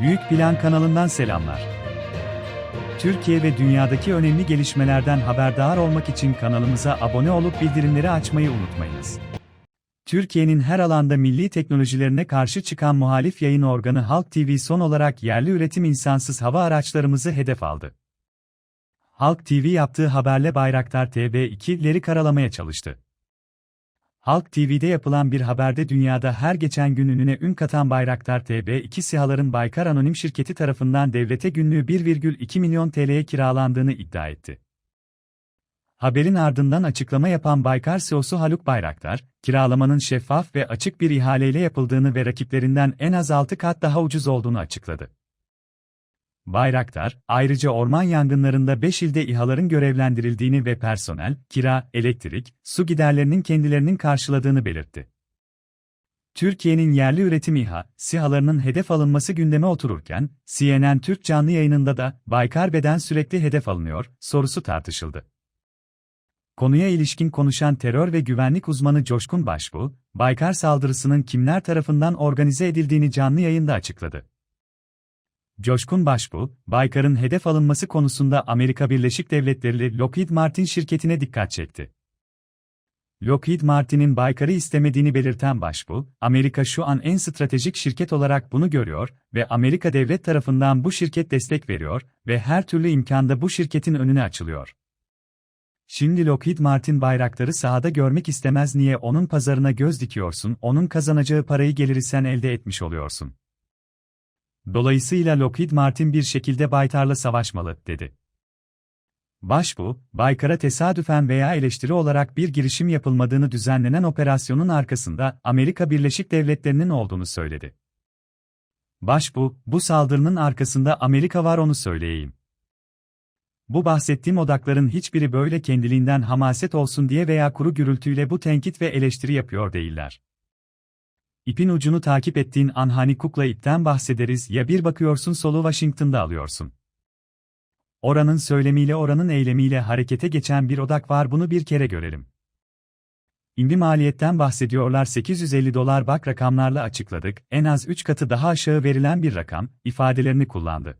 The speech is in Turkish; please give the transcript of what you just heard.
Büyük Plan kanalından selamlar. Türkiye ve dünyadaki önemli gelişmelerden haberdar olmak için kanalımıza abone olup bildirimleri açmayı unutmayınız. Türkiye'nin her alanda milli teknolojilerine karşı çıkan muhalif yayın organı Halk TV son olarak yerli üretim insansız hava araçlarımızı hedef aldı. Halk TV yaptığı haberle Bayraktar TB2'leri karalamaya çalıştı. Halk TV'de yapılan bir haberde dünyada her geçen gün ününe ün katan Bayraktar TB2 SİHA'ların Baykar Anonim Şirketi tarafından devlete günlüğü 1,2 milyon TL'ye kiralandığını iddia etti. Haberin ardından açıklama yapan Baykar CEO'su Haluk Bayraktar, kiralamanın şeffaf ve açık bir ihaleyle yapıldığını ve rakiplerinden en az 6 kat daha ucuz olduğunu açıkladı. Bayraktar, ayrıca orman yangınlarında 5 ilde İHA'ların görevlendirildiğini ve personel, kira, elektrik, su giderlerinin kendilerinin karşıladığını belirtti. Türkiye'nin yerli üretim İHA, SİHA'larının hedef alınması gündeme otururken, CNN Türk canlı yayınında da, Baykar Beden sürekli hedef alınıyor, sorusu tartışıldı. Konuya ilişkin konuşan terör ve güvenlik uzmanı Coşkun Başbuğ, Baykar saldırısının kimler tarafından organize edildiğini canlı yayında açıkladı. Coşkun Başbuğ, Baykar'ın hedef alınması konusunda Amerika Birleşik Devletleri Lockheed Martin şirketine dikkat çekti. Lockheed Martin'in Baykar'ı istemediğini belirten Başbuğ, Amerika şu an en stratejik şirket olarak bunu görüyor ve Amerika devlet tarafından bu şirket destek veriyor ve her türlü imkanda bu şirketin önüne açılıyor. Şimdi Lockheed Martin bayrakları sahada görmek istemez niye onun pazarına göz dikiyorsun, onun kazanacağı parayı geliri sen elde etmiş oluyorsun. Dolayısıyla Lockheed Martin bir şekilde Baytar'la savaşmalı, dedi. Başbu, Baykar'a tesadüfen veya eleştiri olarak bir girişim yapılmadığını düzenlenen operasyonun arkasında Amerika Birleşik Devletleri'nin olduğunu söyledi. Başbu, bu saldırının arkasında Amerika var onu söyleyeyim. Bu bahsettiğim odakların hiçbiri böyle kendiliğinden hamaset olsun diye veya kuru gürültüyle bu tenkit ve eleştiri yapıyor değiller. İpin ucunu takip ettiğin an hani kukla ipten bahsederiz ya bir bakıyorsun solu Washington'da alıyorsun. Oranın söylemiyle oranın eylemiyle harekete geçen bir odak var bunu bir kere görelim. İndi maliyetten bahsediyorlar 850 dolar bak rakamlarla açıkladık, en az 3 katı daha aşağı verilen bir rakam, ifadelerini kullandı.